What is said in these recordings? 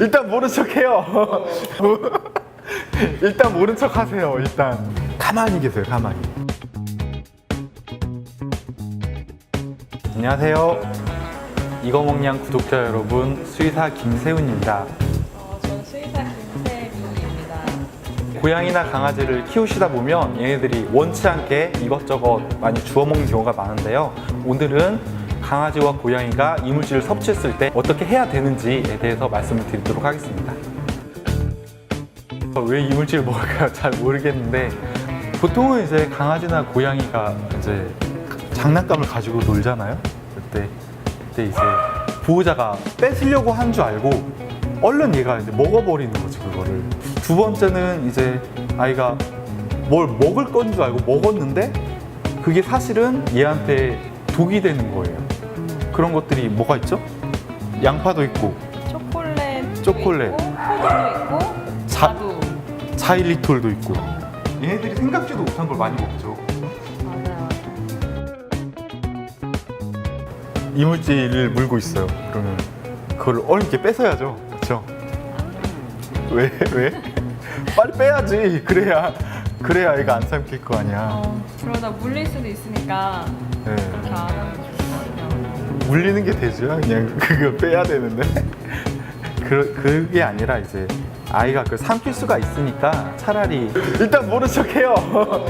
일단 모른 척 해요. 일단 모른 척 하세요. 일단 가만히 계세요. 가만히. 안녕하세요. 이거 먹냥 구독자 여러분, 수의사 김세훈입니다. 어, 저는 수의사 김세미입니다. 고양이나 강아지를 키우시다 보면 얘네들이 원치 않게 이것저것 많이 주워 먹는 경우가 많은데요. 오늘은 강아지와 고양이가 이물질을 섭취했을 때 어떻게 해야 되는지에 대해서 말씀을 드리도록 하겠습니다. 왜 이물질을 먹을까 잘 모르겠는데 보통은 이제 강아지나 고양이가 이제 장난감을 가지고 놀잖아요. 그때 그때 이제 보호자가 뺏으려고 한 줄 알고 얼른 얘가 이제 먹어버리는 거지 그거를. 두 번째는 이제 아이가 뭘 먹을 건 줄 알고 먹었는데 그게 사실은 얘한테 독이 되는 거예요. 그런 것들이 뭐가 있죠? 양파도 있고 초콜릿, 초콜릿. 있고, 포도도 있고, 자- 자두. 자일리톨도 있고 얘네들이 생각지도 못한 걸 많이 먹죠. 맞아요. 이물질을 물고 있어요. 그러면 그걸 얼른 이렇게 뺏어야죠. 그렇죠? 왜? 왜? 빨리 빼야지. 그래야 그래야 애가 안 삼킬 거 아니야. 어, 그러다 물릴 수도 있으니까 네. 그렇게 안 하면 좋거든요. 물리는 게 되죠. 그냥 그거 빼야 되는데. 그 그게 아니라 이제 아이가 그 삼킬 수가 있으니까 차라리 일단 모른 척해요.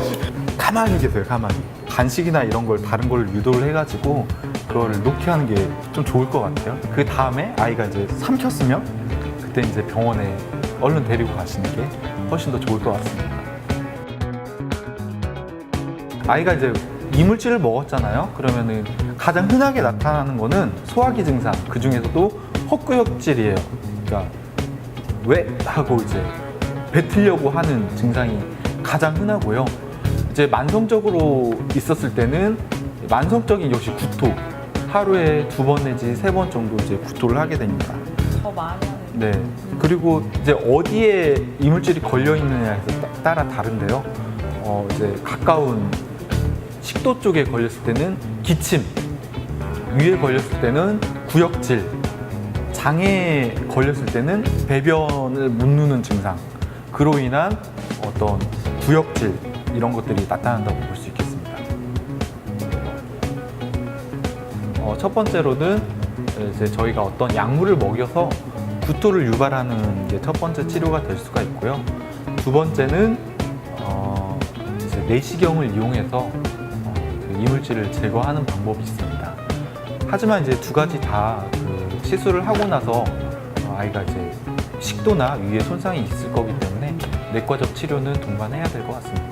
가만히 계세요. 가만히. 간식이나 이런 걸 다른 걸 유도를 해가지고 그거를 놓게 하는 게 좀 좋을 것 같아요. 그 다음에 아이가 이제 삼켰으면 그때 이제 병원에 얼른 데리고 가시는 게 훨씬 더 좋을 것 같습니다. 아이가 이제 이물질을 먹었잖아요. 그러면은 가장 흔하게 나타나는 거는 소화기 증상. 그 중에서도 헛구역질이에요. 그러니까 왜 하고 이제 뱉으려고 하는 증상이 가장 흔하고요. 이제 만성적으로 있었을 때는 만성적인 역시 구토. 하루에 두 번 내지 세 번 정도 이제 구토를 하게 됩니다. 더 많이 하는. 네. 그리고 이제 어디에 이물질이 걸려 있느냐에 따- 따라 다른데요. 어, 이제 가까운 식도 쪽에 걸렸을 때는 기침, 위에 걸렸을 때는 구역질, 장에 걸렸을 때는 배변을 못 누는 증상, 그로 인한 어떤 구역질 이런 것들이 나타난다고 볼 수 있겠습니다. 어, 첫 번째로는 이제 저희가 어떤 약물을 먹여서 구토를 유발하는 게 첫 번째 치료가 될 수가 있고요. 두 번째는 어, 내시경을 이용해서 이물질을 제거하는 방법이 있습니다. 하지만 이제 두 가지 다 그 시술을 하고 나서 어, 아이가 이제 식도나 위에 손상이 있을 거기 때문에 내과적 치료는 동반해야 될 것 같습니다.